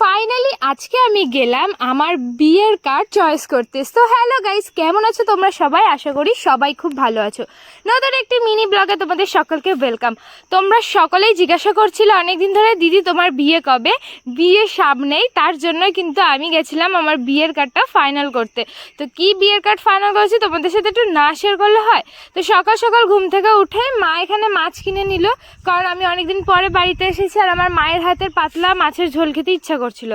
Finally আজকে আমি গেলাম আমার বিয়ের কার্ড চয়েস করতে। তো হ্যালো গাইস কেমন আছো তোমরা সবাই? আশা করি সবাই খুব ভালো আছো। নতুন একটি মিনি ব্লগে তোমাদের সকলকে ওয়েলকাম তোমরা সকলেই জিজ্ঞাসা করছিলে অনেকদিন ধরে, দিদি, তোমার বিয়ে কবে? বিয়ে সামনেই তার জন্যই কিন্তু আমি গেছিলাম আমার বিয়ের কার্ডটা ফাইনাল করতে। তো কি বিয়ের কার্ড ফাইনাল করেছি তোমাদের সাথে একটু না শেয়ার করলে হয়? তো সকাল সকাল ঘুম থেকে উঠে মা এখানে মাছ কিনে নিল। কারণ আমি অনেকদিন পরে বাড়িতে এসেছি আর আমার মায়ের হাতের পাতলা মাছের ঝোল খেতে ইচ্ছা করছিল।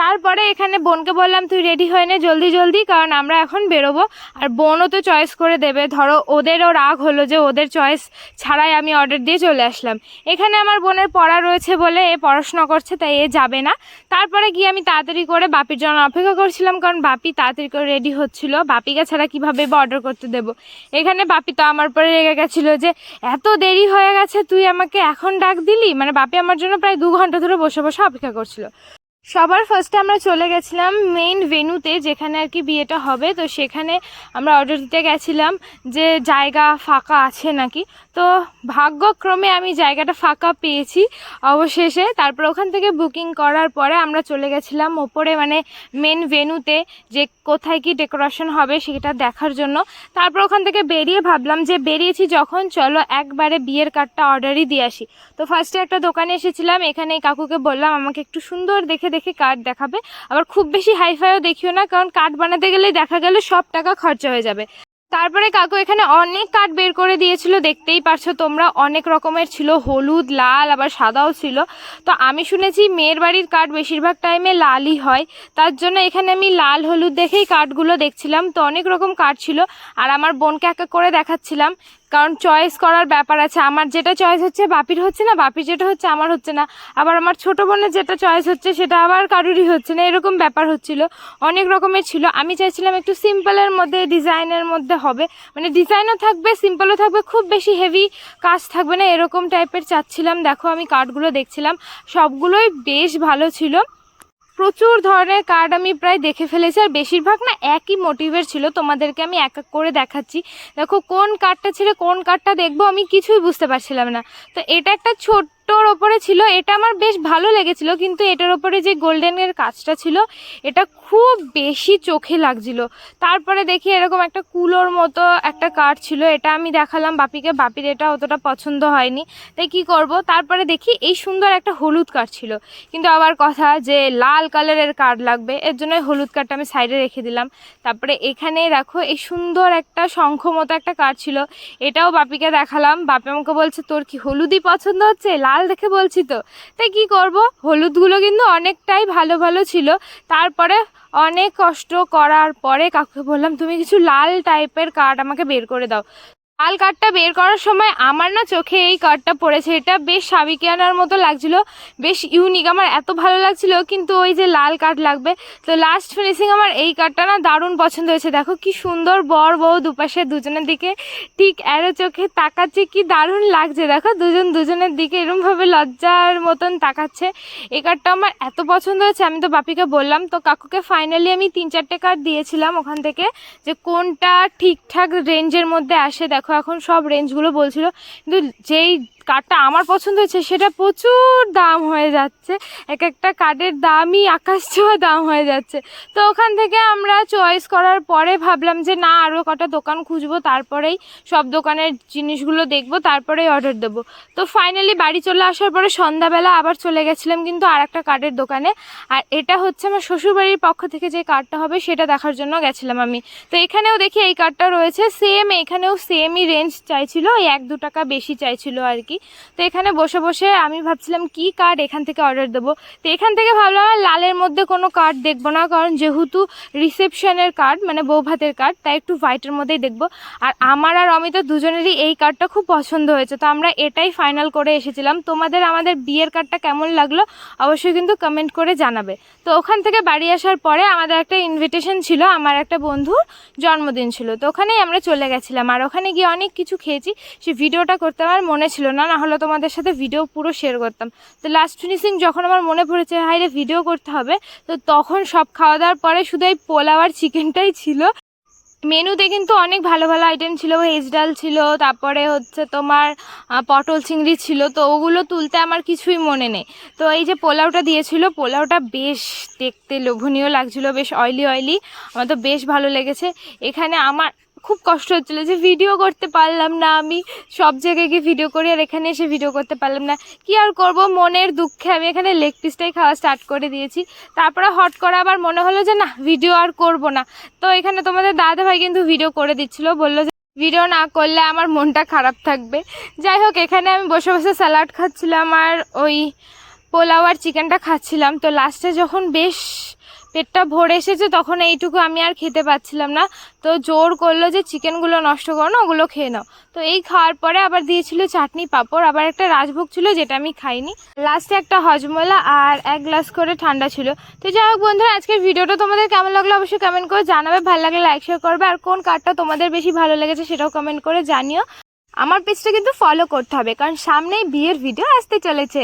তারপরে এখানে বোনকে বললাম, তুই রেডি হয়ে নে জলদি জলদি, কারণ আমরা এখন বেরোবো। আর বোনও তো চয়েস করে দেবে। ধরো ওদেরও রাগ হলো যে ওদের চয়েস ছাড়াই আমি অর্ডার দিয়ে চলে আসলাম। এখানে আমার বোনের পড়া রয়েছে বলে এ পড়াশোনা করছে, তাই এ যাবে না। তারপরে গিয়ে আমি তাড়াতাড়ি করে বাপির জন্য অপেক্ষা করছিলাম, কারণ বাপি তাড়াতাড়ি করে রেডি হচ্ছিল। বাপিকে ছাড়া কীভাবে বা অর্ডার করতে দেবো? এখানে বাপি তো আমার পরে রেগে গেছিল যে, এত দেরি হয়ে গেছে, তুই আমাকে এখন ডাক দিলি? মানে বাপি আমার জন্য প্রায় দু ঘণ্টা ধরে বসে বসে অপেক্ষা করছিল। সবার ফার্স্টে আমরা চলে গেছিলাম মেইন ভেনুতে যেখানে আর কি বিয়েটা হবে। তো সেখানে আমরা অর্ডার দিতে গেছিলাম যে জায়গা ফাঁকা আছে নাকি। তো ভাগ্যক্রমে আমি জায়গাটা ফাঁকা পেয়েছি অবশেষে। তারপর ওখান থেকে বুকিং করার পরে আমরা চলে গেছিলাম ওপরে মানে মেন ভেনুতে যে কোথায় কি ডেকোরেশন হবে সেটা দেখার জন্য। তারপর ওখান থেকে বেরিয়ে ভাবলাম যে বেরিয়েছি যখন, চলো একবারে বিয়ের কার্ডটা অর্ডারই দিয়ে আসি। তো ফার্স্টে একটা দোকানে এসেছিলাম এখানে কাকুকে বললাম, আমাকে একটু সুন্দর দেখে দেখে কার্ড দেখাবে। আবার খুব বেশি হাইফাইও দেখিও না, কারণ কার্ড বানাতে গেলেই দেখা গেলে সব টাকা খরচা হয়ে যাবে। তারপরে কাকু এখানে অনেক কার্ড বের করে দিয়েছিল, দেখতেই পারছ তোমরা। অনেক রকমের ছিল, হলুদ, লাল, আবার সাদাও ছিল। তো আমি শুনেছি মেয়ের বাড়ির কার্ড বেশিরভাগ টাইমে লালই হয়। তার জন্য এখানে আমি লাল, হলুদ দেখেই কার্ডগুলো দেখছিলাম। তো অনেক রকম কার্ড ছিল। আর আমার বোনকে এক এক করে দেখাচ্ছিলাম। কারণ চয়েস করার ব্যাপার আছে। আমার যেটা চয়েস হচ্ছে বাপির হচ্ছে না, বাপির যেটা হচ্ছে আমার হচ্ছে না। আবার আমার ছোট বোনের যেটা চয়েস হচ্ছে সেটা আবার কারুরই হচ্ছে না। এরকম ব্যাপার হচ্ছিল। অনেক রকমের ছিল। আমি চাইছিলাম একটু সিম্পলের মধ্যে ডিজাইনের মধ্যে হবে। মানে ডিজাইনও থাকবে সিম্পলও থাকবে, খুব বেশি হেভি কাজ থাকবে না। এরকম টাইপের চাচ্ছিলাম। দেখো আমি কার্ডগুলো দেখছিলাম। সবগুলোই বেশ ভালো ছিল। প্রচুর ধরনের কার্ড আমি প্রায় দেখে ফেলেছি, আর বেশিরভাগ না একই মোটিভের ছিল। তোমাদেরকে আমি এক এক করে দেখাচ্ছি। দেখো, কোন কার্ডটা ছেড়ে কোন কার্ডটা দেখব আমি কিছুই বুঝতে পারছিলাম না। তো এটা একটা ছোট্টর ওপরে ছিল, এটা আমার বেশ ভালো লেগেছিল, কিন্তু এটার ওপরে যে গোল্ডেনের কাজটা ছিল, এটা খুব বেশি চোখে লাগছিল। তারপরে দেখি এরকম একটা কুলোর মতো একটা কার্ড ছিল, এটা আমি দেখালাম বাপিকে, বাপির এটা অতটা পছন্দ হয়নি, তাই কি করব? তারপরে দেখি এই সুন্দর একটা হলুদ কার্ড ছিল, কিন্তু আবার কথা যে লাল কালারের কার্ড লাগবে, এর জন্য হলুদ কার্ডটা আমি সাইডে রেখে দিলাম। তারপরে এখানে দেখো এই সুন্দর একটা শঙ্খ মতো একটা কার্ড ছিল, এটাও বাপিকে দেখালাম, বাপি আমাকে বলছে, তোর কি হলুদই পছন্দ হচ্ছে? লাল দেখে বলছি তো। তাই কি করব? হলুদগুলো কিন্তু অনেকটাই ভালো ভালো ছিল। তারপরে অনেক কষ্ট করার পরে কাকুকে বললাম, তুমি কিছু লাল টাইপের কার্ড আমাকে বের করে দাও। লাল কার্ডটা বের করার সময় আমার না চোখে এই কার্ডটা পড়েছে। এটা বেশ সাবিকিয়ানার মতো লাগছিল, বেশ ইউনিক আমার এত ভালো লাগছিল, কিন্তু ওই যে লাল কার্ড লাগবে। তো লাস্ট ফিনিশিং আমার এই কার্ডটা না দারুণ পছন্দ হয়েছে। দেখো কি সুন্দর বর বউ দুপাশে দুজনের দিকে ঠিক এরো চোখে তাকাচ্ছে, কি দারুণ লাগছে। দেখো দুজন দুজনের দিকে এরমভাবে লজ্জার মতন তাকাচ্ছে। এই কার্ডটা আমার এত পছন্দ হয়েছে, আমি তো বাপিকে বললাম। তো কাকুকে ফাইনালি আমি তিন চারটে কার্ড দিয়েছিলাম ওখান থেকে যে কোনটা ঠিকঠাক রেঞ্জের মধ্যে আসে। দেখো এখন সব রেঞ্জগুলো বলছিল। কিন্তু যেই কার্ডটা আমার পছন্দ হয়েছে, সেটা প্রচুর দাম হয়ে যাচ্ছে। এক একটা কার্ডের দামই আকাশ ছোঁয়া দাম হয়ে যাচ্ছে। তো ওখান থেকে আমরা চয়েস করার পরে ভাবলাম যে না আরও কটা দোকান খুঁজবো, তারপরেই সব দোকানের জিনিসগুলো দেখব, তারপরেই অর্ডার দেবো। তো ফাইনালি বাড়ি চলে আসার পরে সন্ধ্যাবেলা আবার চলে গেছিলাম কিন্তু আর একটা কার্ডের দোকানে। আর এটা হচ্ছে আমার শ্বশুরবাড়ির পক্ষ থেকে যে কার্ডটা হবে, সেটা দেখার জন্য গেছিলাম আমি। তো এখানেও দেখি এই কার্ডটা রয়েছে সেম এখানেও সেমই রেঞ্জ চাইছিল এক দু টাকা বেশি চাইছিল আর কি। তো এখানে বসে বসে আমি ভাবছিলাম, কি কার্ড এখান থেকে অর্ডার দেবো? তো এখান থেকে ভাবলাম লালের মধ্যে কোনো কার্ড দেখব না, কারণ যেহেতু রিসেপশনের কার্ড মানে বউ ভাতের কার্ড তাই একটু হোয়াইটের মধ্যেই দেখব। আর আমার আর অমিত দুজনেরই এই কার্ডটা খুব পছন্দ হয়েছে। তো আমরা এটাই ফাইনাল করে এসেছিলাম। তোমাদের আমাদের বিয়ের কার্ডটা কেমন লাগল, অবশ্যই কিন্তু কমেন্ট করে জানাবে। তো ওখান থেকে বাড়ি আসার পরে আমাদের একটা ইনভিটেশন ছিল, আমার একটা বন্ধুর জন্মদিন ছিল। তো ওখানেই আমরা চলে গেছিলাম। আর ওখানে গিয়ে অনেক কিছু খেয়েছি। সে ভিডিওটা করতে আমার মনে ছিল না। না হলে তোমাদের সাথে ভিডিও পুরো শেয়ার করতাম। তো লাস্ট ফিনিশিং যখন আমার মনে পড়েছে হাইরে ভিডিও করতে হবে? তো তখন সব খাওয়া দাওয়ার পরে শুধু এই পোলাও আর চিকেনটাই ছিল। মেনুতে কিন্তু অনেক ভালো ভালো আইটেম ছিল ভেজ ডাল ছিল, তারপরে হচ্ছে তোমার পটল চিংড়ি ছিল, তো ওগুলো তুলতে আমার কিছুই মনে নেই। তো এই যে পোলাওটা দিয়েছিল, পোলাওটা বেশ দেখতে লোভনীয় লাগছিল, বেশ অয়েলি অয়েলি আমার তো বেশ ভালো লেগেছে। এখানে আমার খুব কষ্ট হচ্ছিল যে ভিডিও করতে পারলাম না আমি। সব জায়গায় গিয়ে ভিডিও করি আর এখানে এসে ভিডিও করতে পারলাম না। কি আর করব? মনের দুঃখে আমি এখানে লেগ পিসটাই খাওয়া স্টার্ট করে দিয়েছি। তারপরে হট করে আবার মনে হলো যে, না ভিডিও আর করব না। তো এখানে তোমাদের দাদা ভাই কিন্তু ভিডিও করে দিচ্ছিল। বলল যে ভিডিও না করলে আমার মনটা খারাপ থাকবে। যাই হোক, এখানে আমি বসে বসে স্যালাড খাচ্ছিলাম আর ওই পোলাও আর চিকেনটা খাচ্ছিলাম। তো লাস্টে যখন বেশ পেটটা ভরে এসেছে, তখন এইটুকু আমি আর খেতে পাচ্ছিলাম না। তো জোর করল যে চিকেনগুলো নষ্ট করো না, ওগুলো খেয়ে নাও। তো এই খাওয়ার পরে আবার দিয়েছিল চাটনি পাঁপড়, আবার একটা রাজভোগ ছিল যেটা আমি খাইনি। লাস্টে একটা হজমলা আর এক গ্লাস করে ঠান্ডা ছিল। তো যাই হোক বন্ধুরা, আজকের ভিডিওটা তোমাদের কেমন লাগল অবশ্যই কমেন্ট করে জানাবে। ভালো লাগলে লাইক শেয়ার করবে। আর কোন কার্ডটা তোমাদের বেশি ভালো লেগেছে সেটাও কমেন্ট করে জানিও। আমার পেজটা কিন্তু ফলো করতে হবে, কারণ সামনেই বিয়ের ভিডিও আসতে চলেছে।